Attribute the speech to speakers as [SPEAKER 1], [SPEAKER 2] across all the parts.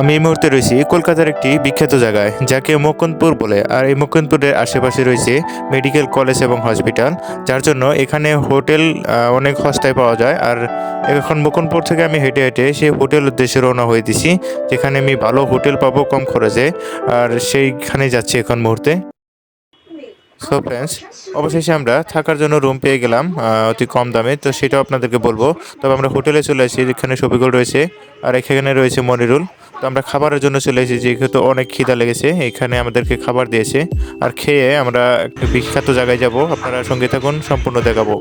[SPEAKER 1] আমি এই মুহূর্তে রয়েছি কলকাতার একটি বিখ্যাত জায়গায়, যাকে মুকুন্দপুর বলে। আর এই মুকুন্দপুরের আশেপাশে রয়েছে মেডিকেল কলেজ এবং হসপিটাল, যার জন্য এখানে হোটেল অনেক সস্তায় পাওয়া যায়। আর এখন মুকুন্দপুর থেকে আমি হেঁটে হেঁটে সেই হোটেল উদ্দেশ্যে রওনা হয়ে দিছি, যেখানে আমি ভালো হোটেল পাবো কম খরচে। আর সেইখানে যাচ্ছি এখন মুহূর্তে। সো ফ্রেন্ডস অবশেষে আমরা থাকার জন্য রুম পেয়ে গেলাম অতি কম দামে। তো সেটাও আপনাদেরকে বলব। তবে আমরা হোটেলে চলে আসি, যেখানে শফিকুল রয়েছে। আর এখানে রয়েছে মনিরুল। তো আমরা খাবারের জন্য চলে এসেছি, যেহেতু অনেক খিদা লেগেছে, এখানে আমাদেরকে খাবার দিয়েছে। আর খেয়ে আমরা একটা বিখ্যাত জায়গায় যাব, আপনারা সঙ্গে থাকুন, সম্পূর্ণ দেখাবো।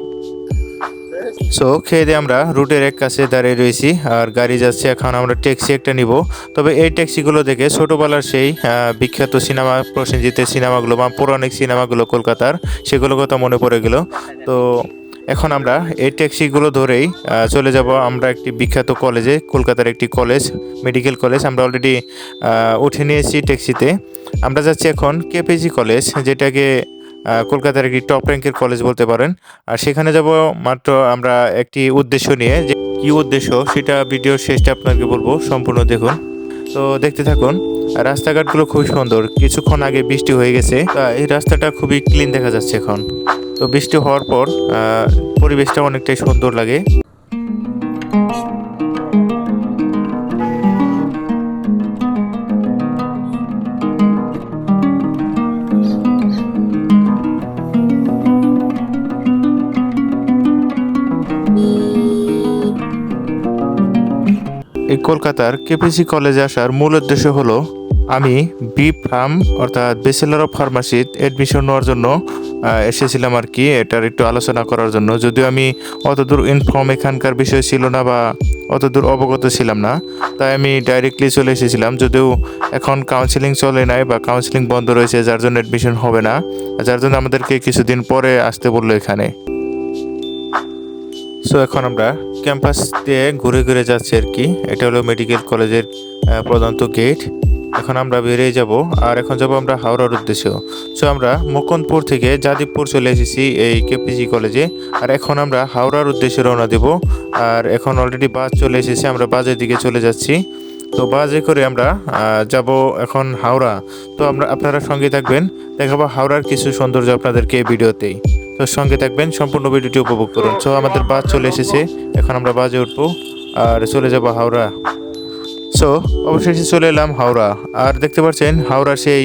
[SPEAKER 1] সো খেয়ে দিয়ে আমরা রুটের এক কাছে দাঁড়িয়ে রয়েছি, আর গাড়ি যাচ্ছে, এখন আমরা ট্যাক্সি একটা নিব। তবে এই ট্যাক্সিগুলো দেখে ছোটোবেলার সেই বিখ্যাত সিনেমা, প্রসেনজিতের সিনেমাগুলো বা পৌরাণিক সিনেমাগুলো কলকাতার সেগুলো কথা মনে পড়ে গেল। তো এখন আমরা এই ট্যাক্সিগুলো ধরেই চলে যাব আমরা একটি বিখ্যাত কলেজে, কলকাতার একটি কলেজ, মেডিকেল কলেজ। আমরা অলরেডি উঠে নিয়েছি ট্যাক্সিতে। আমরা যাচ্ছি এখন কেপিজি কলেজ, যেটাকে কলকাতার একটি টপ র্যাঙ্কের কলেজ বলতে পারেন। আর সেখানে যাব মাত্র আমরা একটি উদ্দেশ্য নিয়ে। যে কি উদ্দেশ্য, সেটা ভিডিওর শেষটা আপনাকে বলব, সম্পূর্ণ দেখুন। তো দেখতে থাকুন, রাস্তাঘাটগুলো খুবই সুন্দর। কিছুক্ষণ আগে বৃষ্টি হয়ে গেছে এই রাস্তাটা খুবই ক্লিন দেখা যাচ্ছে এখন। তো বৃষ্টি হওয়ার পর পরিবেশটা অনেকটাই সুন্দর লাগে। এই কলকাতার কেপিসি কলেজে আসার মূল উদ্দেশ্য হলো আমি বি ফার্ম অর্থাৎ ব্যাচেলার অফ ফার্মাসিত অ্যাডমিশন নেওয়ার জন্য এসেছিলাম আর কি। এটার একটু আলোচনা করার জন্য। যদিও আমি অতদূর ইনফর্ম এখানকার বিষয় ছিল না বা অতদূর অবগত ছিলাম না, তাই আমি ডাইরেক্টলি চলে এসেছিলাম। যদিও এখন কাউন্সিলিং চলে নাই বা কাউন্সিলিং বন্ধ রয়েছে, যার জন্য অ্যাডমিশন হবে না। যার জন্য আমাদেরকে কিছুদিন পরে আসতে বলল এখানে। সো এখন আমরা ক্যাম্পাস দিয়ে ঘুরে ঘুরে যাচ্ছি আর কি। এটা হলো মেডিকেল কলেজের প্রধানত গেট এখন আমরা বেরিয়ে যাব, আর এখন যাব আমরা হাওড়ার উদ্দেশ্য। সো আমরা মুকুন্দপুর থেকে যাদবপুর চলে এসেছি এই কেপিজি কলেজে, আর এখন আমরা হাওড়ার উদ্দেশ্যে রওনা দেব। আর এখন অলরেডি বাস চলে এসেছে, আমরা বাসের দিকে চলে যাচ্ছি। তো বাজে করে আমরা যাব এখন হাওড়া। তো আমরা, আপনারা সঙ্গে থাকবেন, দেখাবো হাওড়ার কিছু সৌন্দর্য আপনাদেরকে এই ভিডিওতেই। তো সঙ্গে থাকবেন, সম্পূর্ণ ভিডিওটি উপভোগ করুন। সো আমাদের বাস চলে এসেছে, এখন আমরা বাজে উঠবো, আর চলে যাব হাওড়া। সো অবশেষে চলে এলাম হাওড়া। আর দেখতে পাচ্ছেন হাওড়া সেই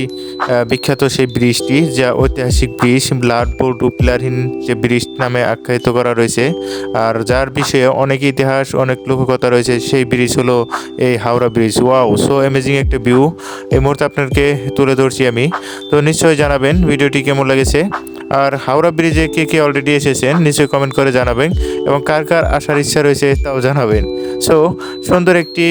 [SPEAKER 1] বিখ্যাত সেই ব্রিজটি, যা ঐতিহাসিক ব্রিজ, ব্লাড বোর্ড পিলারহীন যে ব্রিজ নামে আখ্যায়িত করা রয়েছে। আর যার বিষয়ে অনেক ইতিহাস, অনেক লোককথা রয়েছে, সেই ব্রিজ হলো এই Howrah bridge. Wow, so amazing একটা ভিউ এই মুহূর্তে আপনাকে তুলে ধরছি আমি। তো নিশ্চয়ই জানাবেন ভিডিওটি কেমন লেগেছে। আর হাওড়া ব্রিজে কে কে অলরেডি এসেছেন, নিশ্চয়ই কমেন্ট করে জানাবেন এবং কার কার আসার ইচ্ছা রয়েছে তাও জানাবেন। সো সুন্দর একটি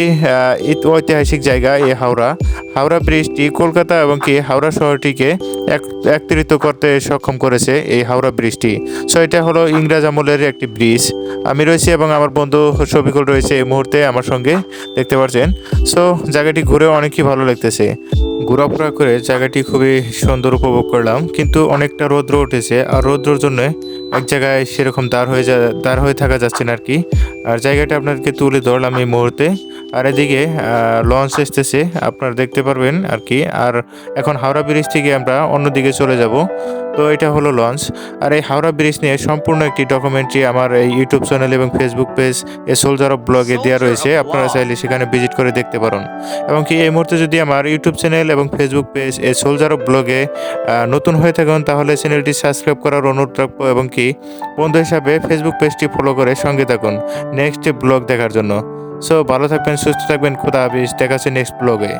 [SPEAKER 1] ঐতিহাসিক জায়গা এই হাওড়া। হাওড়া ব্রিজটি কলকাতা এবং কি হাওড়া শহরটিকে এক, একত্রিত করতে সক্ষম করেছে এই হাওড়া ব্রিজটি। সো এটা হলো ইংরাজ আমলের একটি ব্রিজ। আমি রয়েছি এবং আমার বন্ধু শফিকুল রয়েছে এই মুহূর্তে আমার সঙ্গে, দেখতে পাচ্ছেন? সো জায়গাটি ঘুরে অনেকই ভালো লাগতেছে। ঘোরাফেরা করে জায়গাটি খুবই সুন্দর উপভোগ করলাম, কিন্তু অনেকটা রৌদ্র উঠেছে আর রৌদ্রর জন্য এক জায়গায় সেরকম দাঁড় হয়ে যা দাঁড় হয়ে থাকা যাচ্ছে না আর কি আর জায়গাটা আপনাদেরকে তুলে ধরলাম এই মুহূর্তে। আর এদিকে লঞ্চ এসতেছে আপনারা দেখতে পারবেন আর কি আর এখন হাওড়া ব্রিজ থেকে আমরা অন্যদিকে চলে যাব। তো এটা হলো লঞ্চ। আর এই হাওড়া ব্রিজ নিয়ে সম্পূর্ণ একটি ডকুমেন্টারি আমার এই ইউটিউব চ্যানেল এবং ফেসবুক পেজ এ সোলজার অফ ব্লগে দেওয়া রয়েছে। আপনারা চাইলে সেখানে ভিজিট করে দেখতে পারেন। এবং কি এই মুহূর্তে যদি আমার ইউটিউব চ্যানেল এবং ফেসবুক পেজ এ সোলজার অফ ব্লগে নতুন হয়ে থাকেন, তাহলে চ্যানেলটি সাবস্ক্রাইব করার অনুরোধ রাখব এবং কি বন্ধু হিসাবে ফেসবুক পেজটি ফলো করে সঙ্গে থাকুন নেক্সট ব্লগ দেখার জন্য। সো ভালো থাকবেন, সুস্থ থাকবেন, খুদা হাফিজ। দেখা হচ্ছে নেক্সট ব্লগে